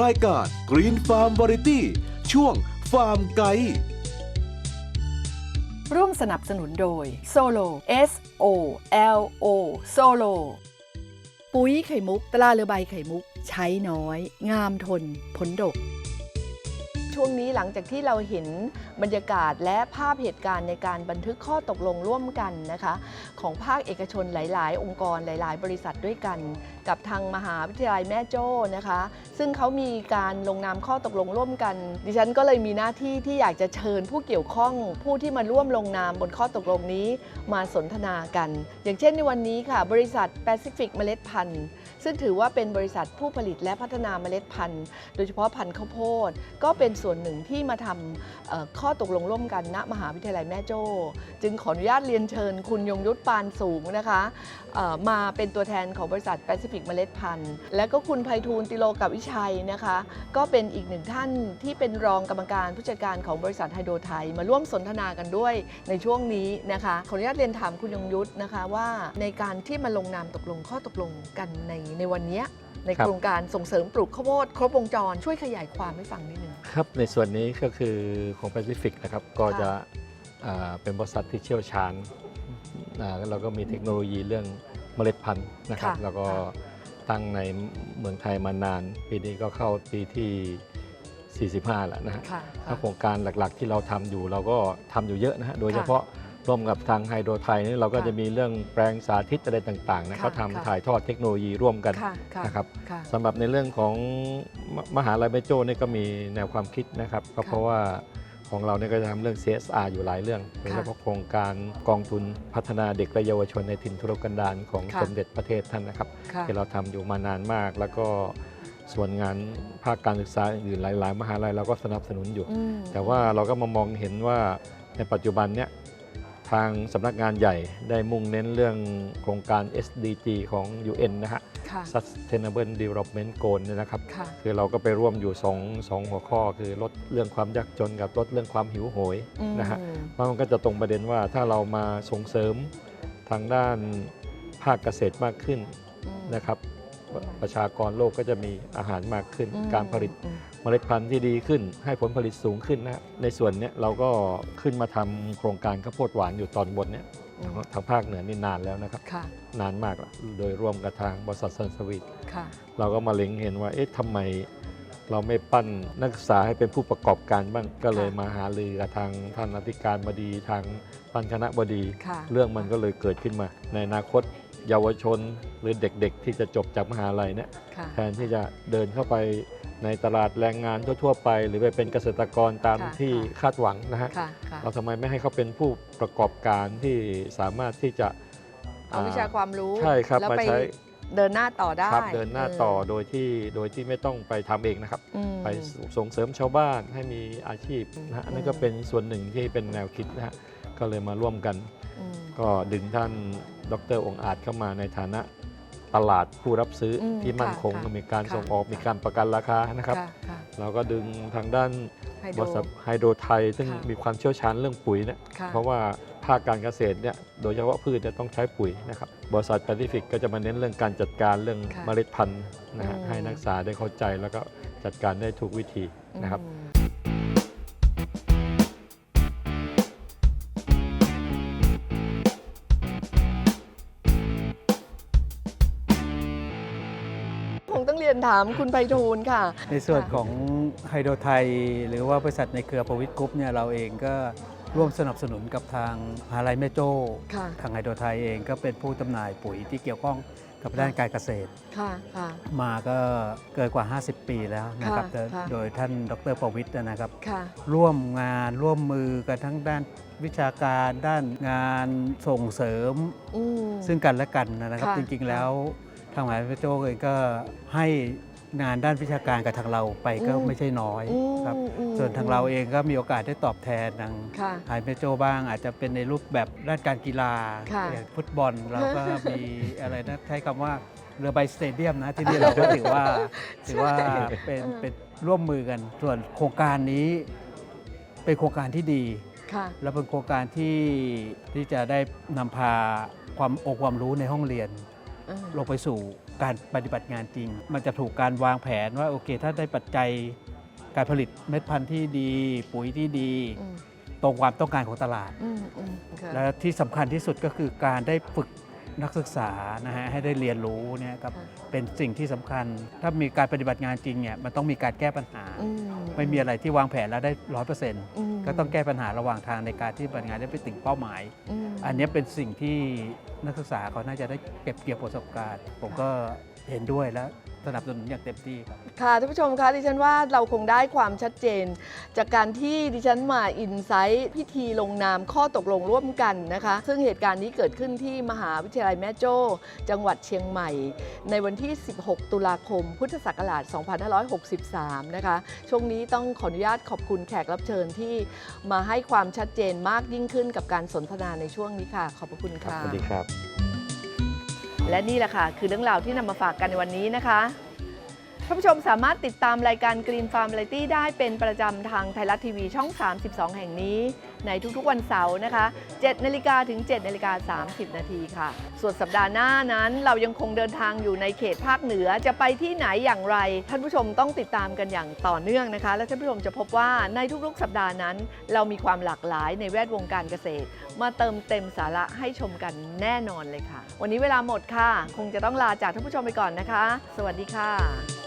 รายการ Green Farm Variety ช่วงฟาร์มไกด์ร่วมสนับสนุนโดย Solo S O L O Solo ปุ๋ยไข่มุก ตราเรือใบไข่มุก ใช้น้อย งามทนผลดก ช่วงนี้หลังจากที่เราเห็นบรรยากาศและภาพเหตุการณ์ในการบันทึกข้อตกลงร่วมกันนะคะ ของภาคเอกชนหลาย ๆ องค์กรหลาย ๆ บริษัทด้วยกัน กับทางมหาวิทยาลัยแม่โจ้นะคะ ซึ่งเขามีการลงนามข้อตกลงร่วมกัน ดิฉันก็เลยมีหน้าที่ที่อยากจะเชิญผู้เกี่ยวข้อง ผู้ที่มาร่วมลงนามบนข้อตกลงนี้มาสนทนากัน อย่างเช่นในวันนี้ค่ะ บริษัทแปซิฟิกเมล็ดพันธุ์ซึ่งถือว่าเป็นบริษัทผู้ผลิตและพัฒนาเมล็ดพันธุ์ โดยเฉพาะพันธุ์ข้าวโพดก็เป็นส่วนหนึ่งที่มาทำข้อตกลงร่วมกันณมหาวิทยาลัยแม่โจ้ จึงขออนุญาตเรียนเชิญคุณยงยุทธปานสูงนะคะมาเป็นตัวแทนของบริษัทแปซิฟิกเมล็ดพันธุ์ และก็คุณไพฑูรย์ติโลกับวิชัยนะคะ ก็เป็นอีกหนึ่งท่านที่เป็นรองกรรมการผู้จัดการของบริษัทไฮโดรไทย มาร่วมสนทนากันด้วยในช่วงนี้นะคะขออนุญาตเรียนถามคุณยงยุทธนะคะว่าในการที่มาลงนามตกลงข้อตกลงกันในในวันนี้ในโครงการส่งเสริมปลูกข้าวโพดครบวงจรช่วยขยายความให้ฟังนิดนึงครับในส่วนนี้ก็คือของแปซิฟิกนะครับก็ค่ะจะอ่าเป็นบริษัทที่เชี่ยวชาญอ่าเราก็มีเทคโนโลยีเรื่องเมล็ดพันธุ์นะครับค่ะแล้วก็ค่ะตั้งในเมืองไทยมานาน ปีนี้ก็เข้าปีที่ 45 แล้วนะฮะค่ะถ้าโครงการหลักๆที่เราทำอยู่เราก็ทำอยู่เยอะนะฮะโดยเฉพาะ ร่วมกับทางไฮโดรไทยนี่เราก็ค่ะจะมีเรื่องแปลงสาธิตอะไรต่างๆนะค่ะเขาค่ะทำถ่ายทอดเทคโนโลยีร่วมกันค่ะค่ะนะครับค่ะสำหรับในเรื่องของมมหาลัยแม่โจ้เนี่ยก็มีแนวความคิดนะครับก็ค่ะเพราะว่าของเราเนี่ยก็จะทำเรื่อง CSR อยู่หลายเรื่องโดยเฉพาะโครงการกองทุนพัฒนาเด็กและเยาวชนในถิ่นทุรกันดารของค่ะสมเด็จประเทศท่านนะครับค่ะที่เราทำอยู่มานานมาก แล้วก็ส่วนงานภาคการศึกษาอื่นๆหลาย ๆ มหาลัยเราก็สนับสนุนอยู่อืมแต่ว่าเราก็มามองเห็นว่าในปัจจุบันเนี่ย ทางสำนักงานใหญ่ได้มุ่งเน้นเรื่องโครงการ SDG ของ UN นะฮะ ค่ะ Sustainable Development Goal เนี่ยนะครับ ค่ะ คือเราก็ไปร่วมอยู่สองสองหัวข้อ คือลดเรื่องความยากจนกับลดเรื่องความหิวโหยนะฮะอืมเพราะมันก็จะตรงประเด็นว่าถ้าเรามาส่งเสริมทางด้านภาคเกษตรมากขึ้นอืมนะครับ ประประชากรโลกก็จะมีอาหารมากขึ้นอืมการผลิตอืมเมล็ดพันธุ์ที่ดีขึ้น ให้ผลผลิตสูงขึ้นนะฮะในส่วนเนี้ยเราก็ขึ้นมาทำโครงการข้าวโพดหวานอยู่ตอนบนเนี้ยอืมทางภาคเหนือนี่นานแล้วนะครับค่ะนานมากแล้วโดยร่วมกับทางบริษัทซันสวีทค่ะเราก็มาเล็งเห็นว่าเอ๊ะทำไมเราไม่ปั้นนักศึกษาให้เป็นผู้ประกอบการบ้างก็เลยค่ะมาหารือกับทางท่านอธิการบดีทางท่านคณะบดีค่ะเรื่องมันก็เลยเกิดขึ้นมา ในอนาคต เยาวชนหรือเด็กๆ ที่จะจบจากมหาลัยเนี่ยค่ะ แทนที่จะเดินเข้าไปในตลาดแรงงานทั่วๆไป หรือไปเป็นเกษตรกรตามค่ะที่ค่ะ คาดหวังนะฮะ ค่ะค่ะเราทำไมไม่ให้เขาเป็นผู้ประกอบการที่สามารถที่จะเอาวิชาความรู้ใช่ครับแล้วมาไปใช้เดินหน้าต่อได้ครับเดินหน้าต่อโดยที่โดยที่ไม่ต้องไปทำเองนะครับมไปส่งเสริมชาวบ้านให้มีอาชีพนะฮะอืม อันนี้ก็เป็นส่วนหนึ่งที่เป็นแนวคิดนะฮะก็เลยมาร่วมกัน อืม ก็ดึงท่านดรองค์อาจเข้ามาในฐานะตลาดผู้รับซื้ออมที่มั่นคงค่ะมีการค่ะส่งออกค่ะมีการประกันราคานะครับค่ะค่ะเราก็ดึงทางด้านไฮบโดรริษัทไฮโดรไทย ซึ่งค่ะมีความเชี่ยวชาญเรื่องปุ๋ยเนี่ยค่ะเพราะว่าภาคการเกษตรเนี่ยโดยเฉพาะพืชเนี่ยต้องใช้ปุ๋ยนะครับบริษัทแปซิฟิกก็จะมาเน้นเรื่องการจัดการเรื่องค่ะเมล็ดพันธุ์นะฮะอืมให้นักศึกษาได้เข้าใจแล้วก็จัดการได้ถูกวิธีนะครับ เรียนถามคุณไพฑูรย์ค่ะ ในส่วนค่ะของไฮโดรไทย หรือว่าบริษัทในเครือประวิทย์กรุ๊ปเนี่ยเราเองก็ร่วมสนับสนุนกับทางมหาลัยแม่โจ้ ค่ะทางไฮโดรไทยเองก็เป็นผู้จำหน่ายปุ๋ยที่เกี่ยวข้องกับด้านการเกษตร ค่ะค่ะ มาก็เกินกว่า 50 ปีแล้วนะครับค่ะโดยค่ะ โดยท่านดรประวิทย์นะครับ ค่ะ ร่วมงานร่วมมือกันทั้งด้านวิชาการด้านงานส่งเสริม อืม ซึ่งกันและกันนะครับ ค่ะจริงๆ แล้ว ทางมหาวิทยาลัยโจ้เองก็ให้งานด้านวิชาการกับทางเราไปก็อืมไม่ใช่น้อยอืมครับอืมส่วนทางเราเองก็มีโอกาสได้ตอบแทนทางค่ะไฮเมโจบ้าง อาจจะเป็นในรูปแบบด้านการกีฬาค่ะอย่างฟุตบอลเราก็มีอะไรนะใช้คำว่าเรือใบสเตเดียมนะที่นี่เราก็ถือว่าถือว่าเป็นเออเป็นร่วมมือกัน ส่วนโครงการนี้เป็นโครงการที่ดีค่ะและเป็นโครงการที่ที่จะได้นำพาความองค์ความรู้ในห้องเรียนอืม ลงไปสู่การปฏิบัติงานจริง มันจะถูกการวางแผนว่าโอเค ถ้าได้ปัจจัยการผลิตเม็ดพันธุ์ที่ดี ปุ๋ยที่ดีอืมตรงความต้องการของตลาดอืมอืมค่ะและที่สำคัญที่สุดก็คือการได้ฝึก นักศึกษานะฮะให้ได้เรียนรู้เนี่ยครับค่ะเป็นสิ่งที่สำคัญ ถ้ามีการปฏิบัติงานจริงเนี่ยมันต้องมีการแก้ปัญหาอืไม่มีอะไรที่วางแผนแล้วได้ร้อยเปอร์เซ็นต์มก็ต้องแก้ปัญหาระหว่างทางในการที่ปฏิบัติงานได้ไปถึงเป้าหมายมอันเนี้ยเป็นสิ่งที่นักศึกษาเขาน่าจะได้เก็บเกี่ยวประสบการณ์ ผมก็ เห็นด้วยและสนับสนุนอย่างเต็มที่ครับ ค่ะท่านผู้ชมคะดิฉันว่าเราคงได้ความชัดเจน จากการที่ดิฉันมาอินไซต์พิธีลงนามข้อตกลงร่วมกันนะคะ ซึ่งเหตุการณ์นี้เกิดขึ้นที่มหาวิทยาลัยแม่โจ้ จังหวัดเชียงใหม่ ในวันที่ 16 ตุลาคม พุทธศักราช 2563 นะคะ ช่วงนี้ต้องขออนุญาตขอบคุณแขกรับเชิญที่มาให้ความชัดเจนมากยิ่งขึ้นกับการสนทนาในช่วงนี้ค่ะ ขอบพระคุณครับค่ะสวัสดีครับ และนี่แหละค่ะคือเรื่องราวที่นำมาฝากกันในวันนี้นะคะานผู้ชมสามารถติดตามรายการ Green Farm Variety ได้เป็นประจำทางไทยรัฐทีวีช่อง 32 แห่งนี้ ในทุกๆวันเสาร์นะคะ 7นาฬิกาถึง7นาฬิกา30 นาทีค่ะ ส่วนสัปดาห์หน้านั้นเรายังคงเดินทางอยู่ในเขตภาคเหนือจะไปที่ไหนอย่างไร ท่านผู้ชมต้องติดตามกันอย่างต่อเนื่องนะคะ และท่านผู้ชมจะพบว่าในทุกๆ สัปดาห์นั้น เรามีความหลากหลายในแวดวงการเกษตร มาเติมเต็มสาระให้ชมกันแน่นอนเลยค่ะ วันนี้เวลาหมดค่ะ คงจะต้องลาจากท่านผู้ชมไปก่อนนะคะ สวัสดีค่ะ